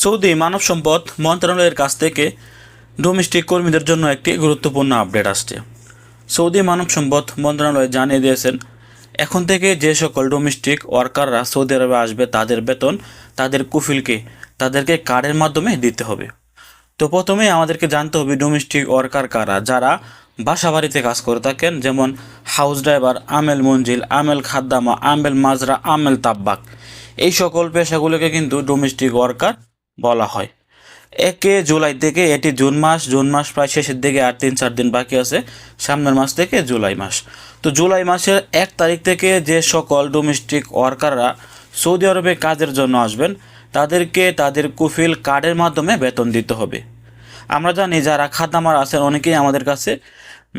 Saudi মানব সম্পদ মন্ত্রণালয়ের কাছ থেকে ডোমেস্টিক কর্মীদের জন্য একটি গুরুত্বপূর্ণ আপডেট আসছে। সৌদি মানব সম্পদ মন্ত্রণালয় জানিয়ে দিয়েছেন, এখন থেকে যে সকল ডোমেস্টিক ওয়ার্কাররা সৌদি আরবে আসবে, তাদের বেতন তাদের কুফিলকে তাদেরকে কার্ডের মাধ্যমে দিতে হবে। তো প্রথমে আমাদেরকে জানতে হবে ডোমেস্টিক ওয়ার্কার কারা, যারা বাসা বাড়িতে কাজ করে থাকেন, যেমন হাউস ড্রাইভার আমেল মঞ্জিল আমেল খাদ্দামা আমেল মাজরা আমেল তাব্বাক। এই সকল পেশাগুলোকে কিন্তু ডোমেস্টিক ওয়ার্কার বলা হয়। একে জুলাই থেকে এটি জুন মাস জুন মাস প্রায় শেষের দিকে আর তিন চার দিন বাকি আছে, সামনের মাস থেকে জুলাই মাস। তো জুলাই মাসের এক তারিখ থেকে যে সকল ডোমেস্টিক ওয়ার্কাররা সৌদি আরবে কাজের জন্য আসবেন, তাদেরকে তাদের কুফিল কার্ডের মাধ্যমে বেতন দিতে হবে। আমরা জানি যারা খাতামার আছেন, অনেকেই আমাদের কাছে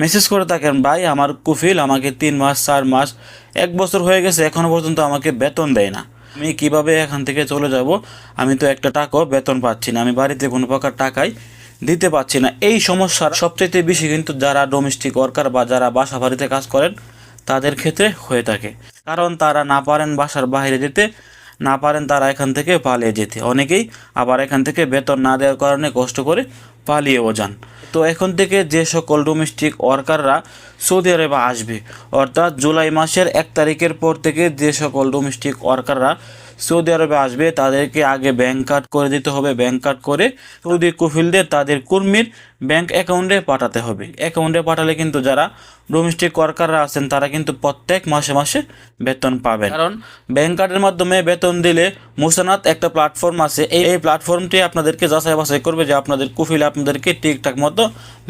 মেসেজ করে থাকেন, ভাই, আমার কুফিল আমাকে তিন মাস, চার মাস, এক বছর হয়ে গেছে এখনও পর্যন্ত আমাকে বেতন দেয় না। আমি কীভাবে এখান থেকে চলে যাব? আমি তো একটা টাকাও বেতন পাচ্ছি না। আমি বাড়িতে কোনো প্রকার টাকাই দিতে পারছি না। এই সমস্যার সবচেয়ে বেশি কিন্তু যারা ডোমেস্টিক ওয়ার্কার বা যারা বাসা বাড়িতে কাজ করেন, তাদের ক্ষেত্রে হয়ে থাকে। কারণ তারা না পারেন বাসার বাইরে যেতে, না পারেন তারা এখান থেকে পালিয়ে যেতে। অনেকেই আবার এখান থেকে বেতন না দেওয়ার কারণে কষ্ট করে পালিয়েও যান। তো এখন থেকে যে সকল ডোমেস্টিক ওয়ার্কাররা সৌদি আরবে আসবে, অর্থাৎ জুলাই মাসের এক তারিখের পর থেকে যে সকল ডোমেস্টিক ওয়ার্কাররা সৌদি আরবে আসবে তাদেরকে আগে ব্যাংক কার্ড করে দিতে হবে। ব্যাংক কার্ড করে সৌদি কুফিলদের তাদের কর্মীর ব্যাংক অ্যাকাউন্টে পাঠাতে হবে। অ্যাকাউন্টে পাঠালে কিন্তু যারা ডোমেস্টিক ওয়ার্কাররা আছেন তারা কিন্তু প্রত্যেক মাসে মাসে বেতন পাবেন। কারণ ব্যাংক কার্ডের মাধ্যমে বেতন দিলে মুসানাত একটা প্ল্যাটফর্ম আছে। এই এই প্ল্যাটফর্মটি আপনাদেরকে যাচাই বাছাই করবে যে আপনাদের কুফিল আপনাদেরকে ঠিকঠাক মতো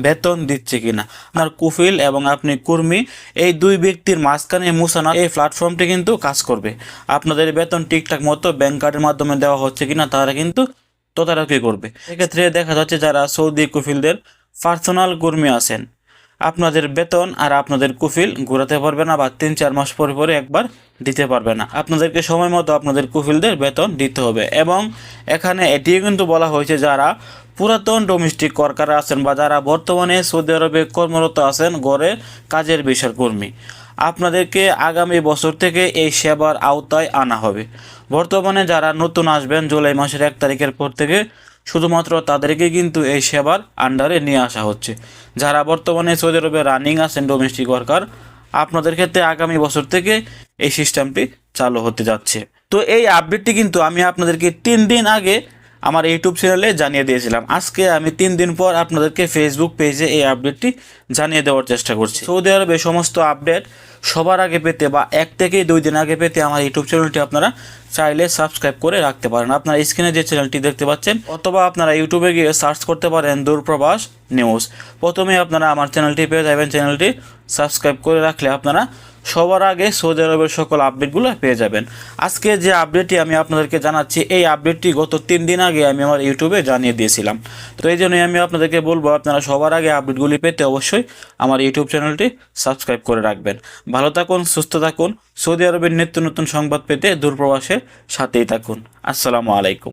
বেতন দিচ্ছে কিনা। আপনার কুফিল এবং আপনি কর্মী এই দুই ব্যক্তির মাঝখানে মুসানাত এই প্ল্যাটফর্মটি কিন্তু কাজ করবে। আপনাদের বেতন ঠিকঠাক মতো ব্যাংক কার্ডের মাধ্যমে দেওয়া হচ্ছে কিনা তারা কিন্তু তদারকি করবে। এক্ষেত্রে দেখা যাচ্ছে যারা সৌদি কুফিলদের পার্সোনাল কর্মী আছেন, আপনাদের বেতন আর আপনাদের কুফিল ঘোরাতে পারবে না বা তিন চার মাস পরে পরে একবার দিতে পারবে না। আপনাদেরকে সময় মতো আপনাদের কুফিলদের বেতন দিতে হবে এবং এখানে এটিও কিন্তু বলা হয়েছে যারা পুরাতন ডোমেস্টিক ওয়ার্কার আছেন বা যারা বর্তমানে সৌদি আরবে কর্মরত আছেন গড়ে কাজের বিষয় কর্মী। আপনাদেরকে আগামী বছর থেকে এই সেবার আওতায় আনা হবে। বর্তমানে যারা নতুন আসবেন, জুলাই মাসের এক তারিখের পর থেকে শুধুমাত্র তাদেরকে কিন্তু এই সেবার আন্ডারে নিয়ে আসা হচ্ছে। যারা বর্তমানে সৌদি আরবে রানিং আছেন ডোমেস্টিক ওয়ার্কার আপনাদের ক্ষেত্রে আগামী বছর থেকে এই সিস্টেমটি চালু হতে যাচ্ছে। তো এই আপডেটটি কিন্তু আমি আপনাদেরকে তিন দিন আগে আমার ইউটিউব চ্যানেলে জানিয়ে দিয়েছিলাম। আজকে আমি তিন দিন পর আপনাদেরকে ফেসবুক পেজে এই আপডেটটি জানিয়ে দেওয়ার চেষ্টা করছি। সৌদি আরবে সমস্ত আপডেট সবার আগে পেতে বা এক থেকে দুই দিন আগে পেতে আমার ইউটিউব চ্যানেলটি আপনারা চাইলে সাবস্ক্রাইব করে রাখতে পারেন। আপনারা স্ক্রিনে যে চ্যানেলটি দেখতে পাচ্ছেন, অথবা আপনারা ইউটিউবে গিয়ে সার্চ করতে পারেন দূরপ্রবাস নিউজ প্রথমে আপনারা আমার চ্যানেলটি পেয়ে যাবেন। চ্যানেলটি সাবস্ক্রাইব করে রাখলে আপনারা সবার আগে সৌদি আরবের সকল আপডেটগুলো পেয়ে যাবেন। আজকে যে আপডেটটি আমি আপনাদেরকে জানাচ্ছি, এই আপডেটটি গত তিন দিন আগে আমি আমার ইউটিউবে জানিয়ে দিয়েছিলাম। তো এই জন্যই আমি আপনাদেরকে বলব, আপনারা সবার আগে আপডেটগুলি পেতে অবশ্যই আমার ইউটিউব চ্যানেলটি সাবস্ক্রাইব করে রাখবেন। ভালো থাকুন, সুস্থ থাকুন, সৌদি আরবের নিত্য নতুন সংবাদ পেতে দূরপ্রবাসের সাথেই থাকুন। আসসালামু আলাইকুম।